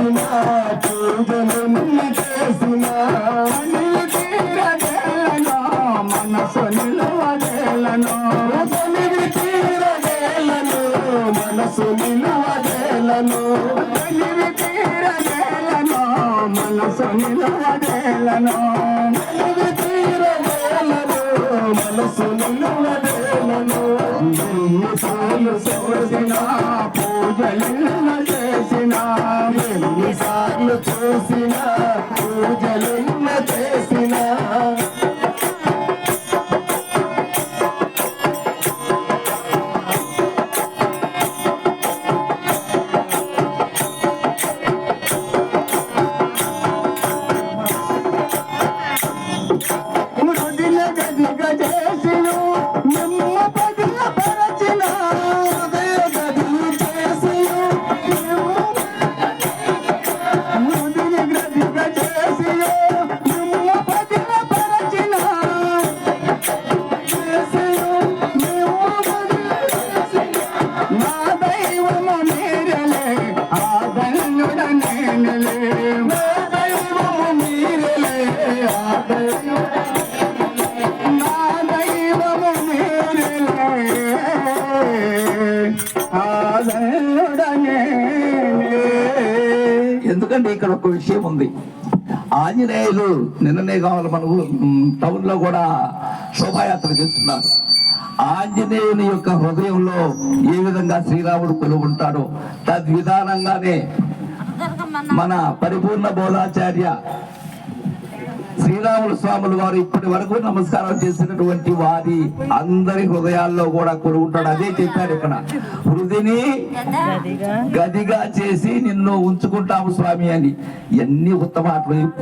ఎన్నిసార్లు చూసిన చేసిన నీవు మనసు నిలవగలను నీవు తీరగలను మనసు నిలవగలను నీవు తీరగలను మనసు నిలవగలను నీవు తీరగలను మనసు నిలవగలను ఎన్నిసార్లు చూసిన పూజలు ఒక విషయం ఉంది. ఆంజనేయులు నిన్ననే కావాలి మనకు టౌన్లో కూడా శోభాయాత్ర చేస్తున్నారు. ఆంజనేయుని యొక్క హృదయంలో ఏ విధంగా శ్రీరాముడు కొలువు ఉంటాడో తద్విధానంగానే మన పరిపూర్ణ బోధాచార్య శ్రీరాములు స్వాములు వారు ఇప్పటి వరకు నమస్కారం చేసినటువంటి వారి అందరి హృదయాల్లో కూడా కొనుగుంటాడు అదే చెప్పారు ఇక్కడ. హృదిని గదిగా చేసి నిన్ను ఉంచుకుంటాము స్వామి అని. ఎన్ని ఉత్తమ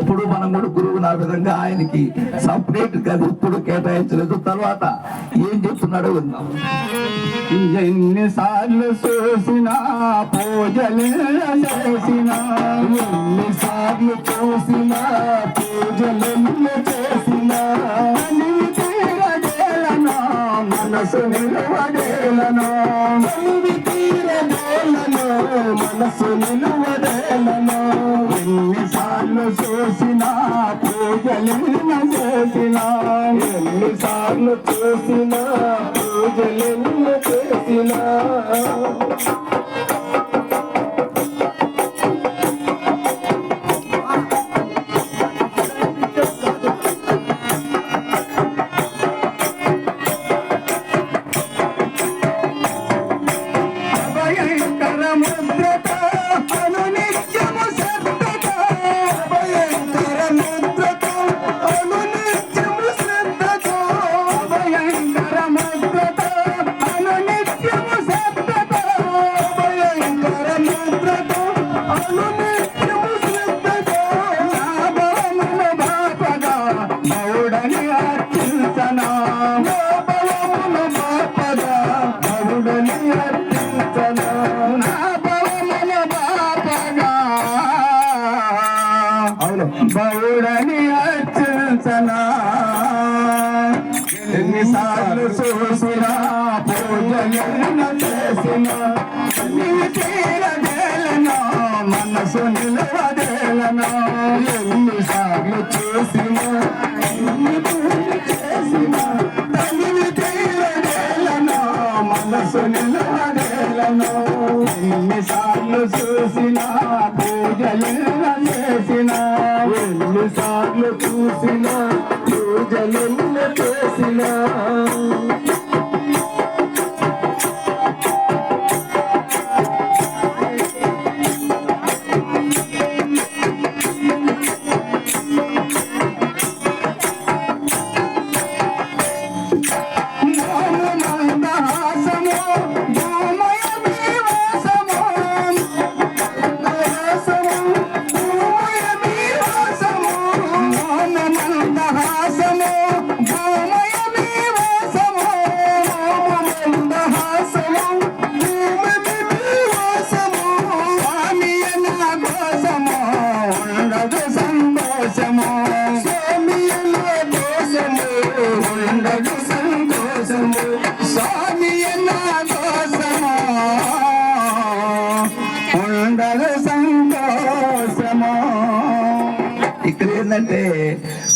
ఇప్పుడు మనం కూడా గురువు నా విధంగా ఆయనకి సపరేట్ గది ఇప్పుడు కేటాయించలేదు. తర్వాత ఏం చెప్తున్నాడో విందాం. ఎన్నిసార్లు చూసినా పూజలు చేసిన ఎన్నిసార్లు చూసినా పూజలు చేసిన నీవు మనసు నిలవగలను నీవు తీరగలను మనసు నిలవగలను ఎన్నిసార్లు చూసిన పూజలు చేసిన ఎన్నిసార్లు చూసిన మౌడని అర్చించనా? నా బలమున బాపగా మౌడని అర్చించనా? నా బలమున బాపగా అవును బౌడని అర్చించనా? ఎన్నిసార్లు చూసినా పూజలు చేసినా నిలవగలను ఎన్నిసార్లు చూసిన సంతోషము స్వామి ఇక్కడ ఏంటంటే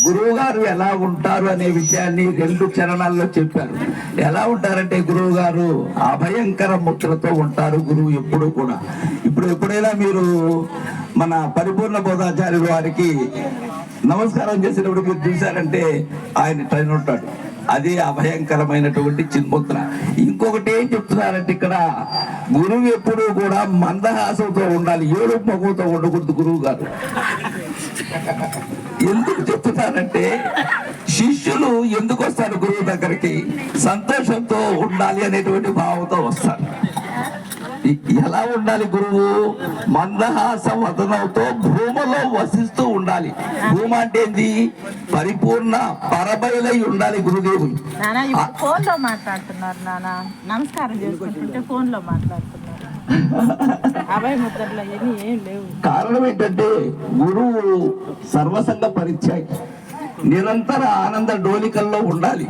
గురువు గారు ఎలా ఉంటారు అనే విషయాన్ని రెండు చరణాల్లో చెప్పారు. ఎలా ఉంటారంటే గురువు గారు అభయంకర ముద్రతో ఉంటారు గురువు ఎప్పుడు కూడా. ఇప్పుడు ఎప్పుడైనా మీరు మన పరిపూర్ణ బోధాచార్యుల వారికి నమస్కారం చేసినప్పుడు మీరు చూశారంటే ఆయన ట్రైన్ ఉంటాడు అది అభయంకరమైనటువంటి చిన్ముద్ర. ఇంకొకటి ఏం చెప్తున్నారంటే ఇక్కడ గురువు ఎప్పుడు కూడా మందహాసంతో ఉండాలి ఏడు మగుతో ఉండకూడదు గురువు గారు. ఎందుకు చెప్తున్నానంటే శిష్యులు ఎందుకు వస్తారు గురువు దగ్గరికి? సంతోషంతో ఉండాలి అనేటువంటి భావంతో వస్తారు. ఎలా ఉండాలి గురువు? మందహాస వదనంతో భూమలో వసిస్తూ ఉండాలి. భూమ అంటే ఏంది? పరిపూర్ణ పరబయలై ఉండాలి ఇప్పుడు ఫోన్లో మాట్లాడుతున్నారు నానా. నమస్కారం చేసుకుంటుంటే ఫోన్లో మాట్లాడుతున్నారు కారణం ఏంటంటే గురువు సర్వసంగ పరిత్యాగి నిరంతర ఆనంద డోలికల్లో ఉండాలి.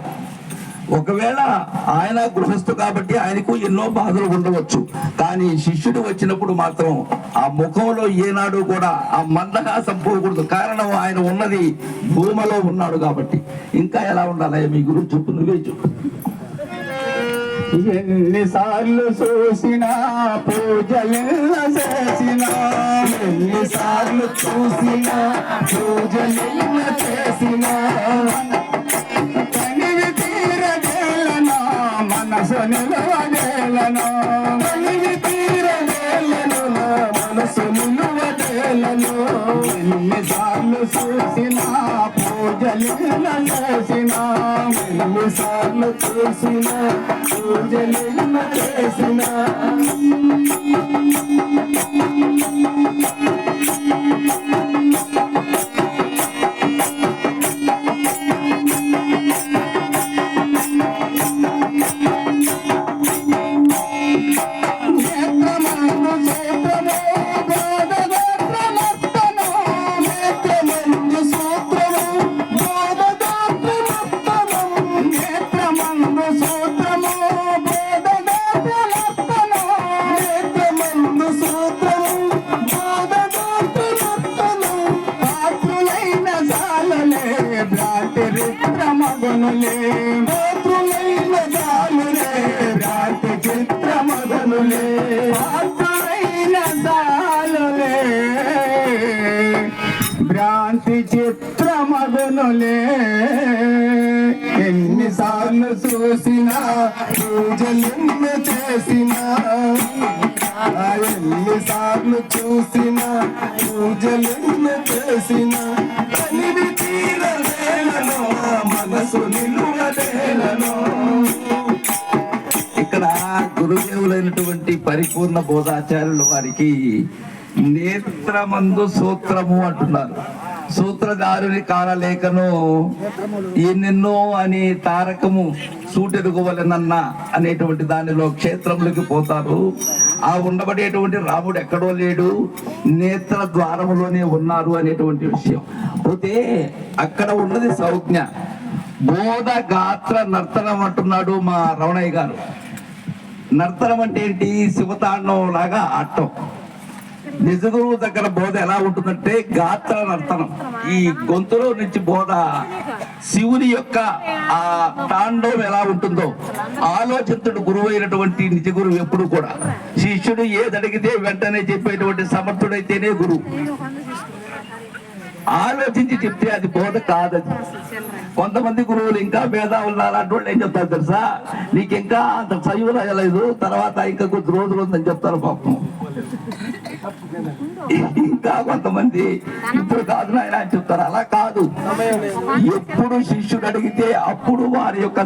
ఒకవేళ ఆయన గృహస్థు కాబట్టి ఆయనకు ఎన్నో బాధలు ఉండవచ్చు. కానీ శిష్యుడు వచ్చినప్పుడు మాత్రం ఆ ముఖంలో ఏనాడు కూడా ఆ మందహాసం పోకూడదు. కారణం ఆయన ఉన్నది భూమలో ఉన్నాడు కాబట్టి. ఇంకా ఎలా ఉండాలి? మీ గురువు చెప్పు నువ్వే చెప్పు. ఎన్నిసార్లు చూసినా పూజలెల్ల చేసినా ఎన్నిసార్లు చూసినా పూజలెల్ల చేసినా మనసు నిలవగేలనా కనివి తీరగేలను మనసు నిలవగేలను ఎన్నిసార్లు చూసినా పూజలెల్ల చేసినా ఎన్నిసార్లు చూసినా జాలలే భ్రాంతిరిత్రమగనులే పాత్రులైన జాలులే చిత్ర చిత్రమగనులే పాత్రులైన దాలులే భ్రాంతి చిత్రమగనులే ఎన్నిసార్లు చూసినా పూజలెన్ను చేసినా ఎన్నిసార్లు చూసినా పూజలెన్ను చేసినా కనివి మనసు ఇక్కడ గురుదేవులైనటువంటి పరిపూర్ణ బోధాచార్యుల వారికి నేత్రమందు సూత్రము అంటున్నారు. సూత్రధారుని కాలలేఖను ఎన్నెన్నో అని తారకము సూటెదుగువలెనన్న అనేటువంటి దానిలో క్షేత్రములకి పోతారు. ఆ ఉండబడేటువంటి రాముడు ఎక్కడో లేడు. నేత్ర ద్వారములోనే ఉన్నారు అనేటువంటి విషయం. పోతే అక్కడ ఉన్నది సౌజ్ఞ. బోధ గాత్ర నర్తనం అంటున్నాడు మా రమణయ్య గారు. నర్తనం అంటే ఏంటి? శివతాండవం లాగా ఆడటం నిజ గురువు దగ్గర బోధ ఎలా ఉంటుందంటే గాత్ర నర్తనం. ఈ గొంతులో నుంచి బోధ శివుని యొక్క ఆ తాండవం ఎలా ఉంటుందో ఆలోచించుడు గురువు అయినటువంటి నిజ గురువు ఎప్పుడు కూడా శిష్యుడు ఏదడిగితే వెంటనే చెప్పేటువంటి సమర్థుడైతేనే గురువు. ఆలోచించి చెప్తే అది బోధ కాదది కొంతమంది గురువులు ఇంకా భేదాలు అలాంటి వాళ్ళు ఏం చెప్తారు తెలుసా? నీకు ఇంకా అంత చదువు రాయలేదు తర్వాత ఇంకా కొద్ది రోజులు ఉందని చెప్తారు పాపం. ఇంకా కొంతమంది ఇప్పుడు కాదు నాయన అని చెప్తారు. అలా కాదు. ఎప్పుడు శిష్యుడు అడిగితే అప్పుడు వారి యొక్క